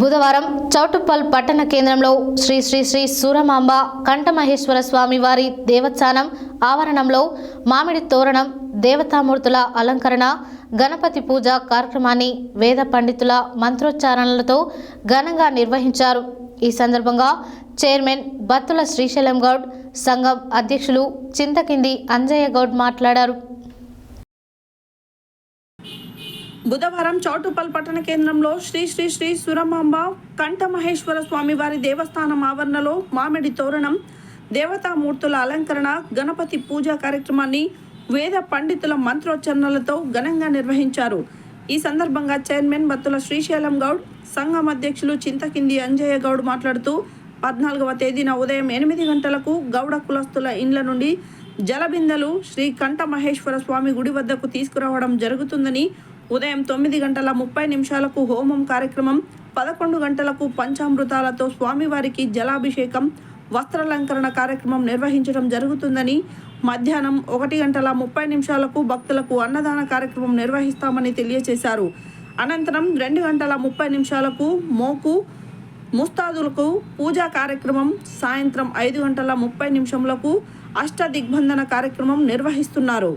బుధవారం చౌటుప్పల్ పట్టణ కేంద్రంలో శ్రీ శ్రీ శ్రీ సూరమాంబ కంఠమహేశ్వర స్వామి వారి దేవస్థానం ఆవరణంలో మామిడి తోరణం దేవతామూర్తుల అలంకరణ గణపతి పూజ కార్యక్రమాన్ని వేద పండితుల మంత్రోచ్చారణలతో ఘనంగా నిర్వహించారు. ఈ సందర్భంగా చైర్మన్ బత్తుల శ్రీశైలం గౌడ్ సంఘం అధ్యక్షులు చింతకింది అంజయ్య గౌడ్ మాట్లాడారు. బుధవారం చౌటుపల్ పట్టణ కేంద్రంలో శ్రీ శ్రీ శ్రీ సురమాంబ కంఠమహేశ్వర స్వామి వారి దేవస్థానం ఆవరణలో మామిడి తోరణం దేవతామూర్తుల అలంకరణ గణపతి పూజా కార్యక్రమాన్ని వేద పండితుల మంత్రోచ్చరణలతో ఘనంగా నిర్వహించారు. ఈ సందర్భంగా చైర్మన్ బత్తుల శ్రీశైలం గౌడ్ సంఘం అధ్యక్షులు చింతకింది అంజయ్య గౌడ్ మాట్లాడుతూ పద్నాలుగవ తేదీన ఉదయం ఎనిమిది గంటలకు గౌడ కులస్తుల ఇండ్ల నుండి జలబిందెలు శ్రీ కంఠమహేశ్వర స్వామి గుడి వద్దకు తీసుకురావడం జరుగుతుందని ఉదయం తొమ్మిది గంటల ముప్పై నిమిషాలకు హోమం కార్యక్రమం పదకొండు గంటలకు పంచామృతాలతో స్వామివారికి జలాభిషేకం వస్త్రాలంకరణ కార్యక్రమం నిర్వహించడం జరుగుతుందని మధ్యాహ్నం ఒకటి గంటల ముప్పై నిమిషాలకు భక్తులకు అన్నదాన కార్యక్రమం నిర్వహిస్తామని తెలియజేశారు అనంతరం రెండు గంటల ముప్పై నిమిషాలకు మోకు ముస్తాదులకు పూజా కార్యక్రమం సాయంత్రం ఐదు గంటల ముప్పై నిమిషంలకు అష్ట దిగ్బంధన కార్యక్రమం నిర్వహిస్తున్నారు.